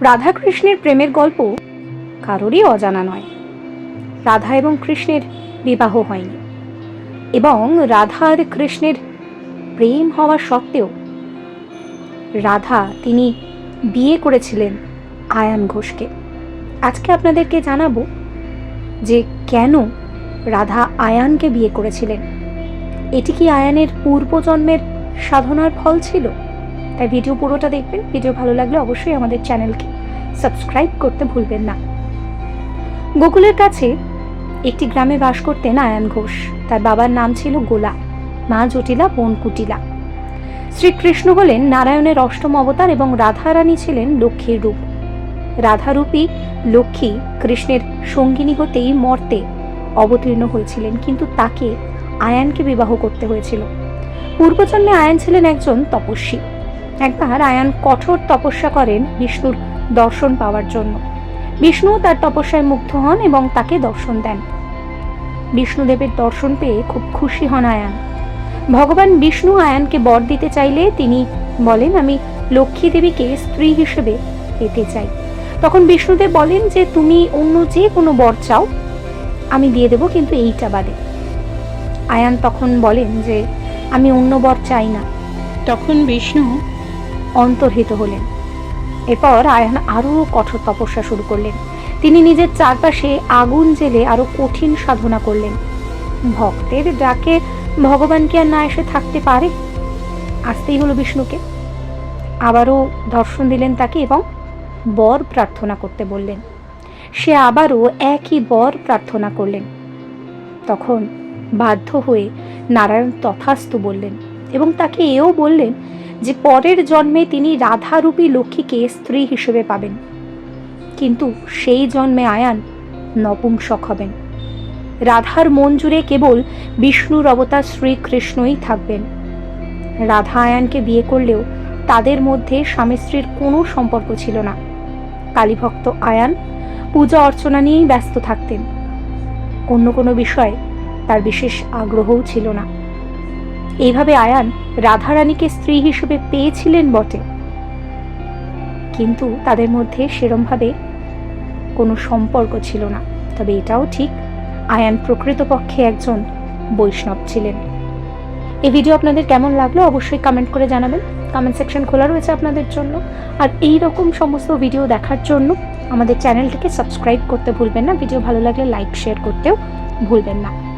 রাধাকৃষ্ণের প্রেমের গল্প কারোরই অজানা নয়। রাধা এবং কৃষ্ণের বিবাহ হয়নি এবং রাধা আর কৃষ্ণের প্রেম হওয়া সত্ত্বেও রাধা তিনি বিয়ে করেছিলেন আয়ান ঘোষকে। আজকে আপনাদেরকে জানাব যে কেন রাধা আয়ানকে বিয়ে করেছিলেন। এটি কি আয়ানের পূর্বজন্মের সাধনার ফল ছিল? তাই ভিডিও পুরোটা দেখবেন। ভিডিও ভালো লাগলে অবশ্যই আমাদের চ্যানেলকে সাবস্ক্রাইব করতে ভুলবেন না। গোকুলের কাছে একটি গ্রামে বাস করতেন আয়ান ঘোষ। তার বাবার নাম ছিল গোলা, মা জটিলা, বোন কুটিলা। শ্রীকৃষ্ণ হলেন নারায়ণের অষ্টম অবতার এবং রাধারানী ছিলেন লক্ষ্মীর রূপ। রাধারূপী লক্ষ্মী কৃষ্ণের সঙ্গিনী হতেই মর্তে অবতীর্ণ হয়েছিলেন, কিন্তু তাকে আয়ানকে বিবাহ করতে হয়েছিল। পূর্বজন্মে আয়ান ছিলেন একজন তপস্বী। একবার আয়ান কঠোর তপস্যা করেন বিষ্ণুর দর্শন পাওয়ার জন্য। বিষ্ণু তার তপস্যায় মুগ্ধ হন এবং তাকে দর্শন দেন। বিষ্ণুদেবের দর্শন পেয়ে খুব খুশি হন আয়ান। ভগবান বিষ্ণু আয়ানকে বর দিতে চাইলে তিনি বলেন, আমি লক্ষ্মী দেবীকে স্ত্রী হিসেবে পেতে চাই। তখন বিষ্ণুদেব বলেন যে, তুমি অন্য যে কোনো বর চাও, আমি দিয়ে দেব কিন্তু এইটা বাদে। আয়ান তখন বলেন যে, আমি অন্য বর চাই না। তখন বিষ্ণু অন্তর্হিত হলেন। এরপর আয়ান আরও কঠোর তপস্যা শুরু করলেন। তিনি নিজের চারপাশে আগুন জেলে আরও কঠিন সাধনা করলেন। ভক্তের ডাকে ভগবান কি আর না এসে থাকতে পারে? আসতেই হলো বিষ্ণুকে। আবারও দর্শন দিলেন তাকে এবং বর প্রার্থনা করতে বললেন। সে আবারও একই বর প্রার্থনা করলেন। তখন বাধ্য হয়ে নারায়ণ তথাস্তু বললেন এবং তাকে এও বললেন যে পরের জন্মে তিনি রাধারূপী লক্ষ্মীকে স্ত্রী হিসেবে পাবেন। কিন্তু সেই জন্মে আয়ান নপুংসক হবেন। রাধার মন জুড়ে কেবল বিষ্ণুর অবতার শ্রীকৃষ্ণই থাকবেন। রাধা আয়ানকে বিয়ে করলেও তাদের মধ্যে স্বামী স্ত্রীর কোনো সম্পর্ক ছিল না। কালীভক্ত আয়ান পূজা অর্চনা নিয়েই ব্যস্ত থাকতেন। অন্য কোনো বিষয়ে তার বিশেষ আগ্রহও ছিল না। এইভাবে আয়ান রাধারানীকে স্ত্রী হিসেবে পেয়েছিলেন বটে। কিন্তু তাদের মধ্যে সেরমভাবে কোনো সম্পর্ক ছিল না। তবে এটাও ঠিক, আয়ান প্রকৃতপক্ষে একজন বৈষ্ণব ছিলেন। এই ভিডিও আপনাদের কেমন লাগল অবশ্যই কমেন্ট করে জানাবেন। কমেন্ট সেকশন খোলা রয়েছে আপনাদের জন্য। আর এই রকম সমস্ত ভিডিও দেখার জন্য আমাদের চ্যানেলটিকে সাবস্ক্রাইব করতে ভুলবেন না। ভিডিও ভালো লাগলে লাইক শেয়ার করতেও ভুলবেন না।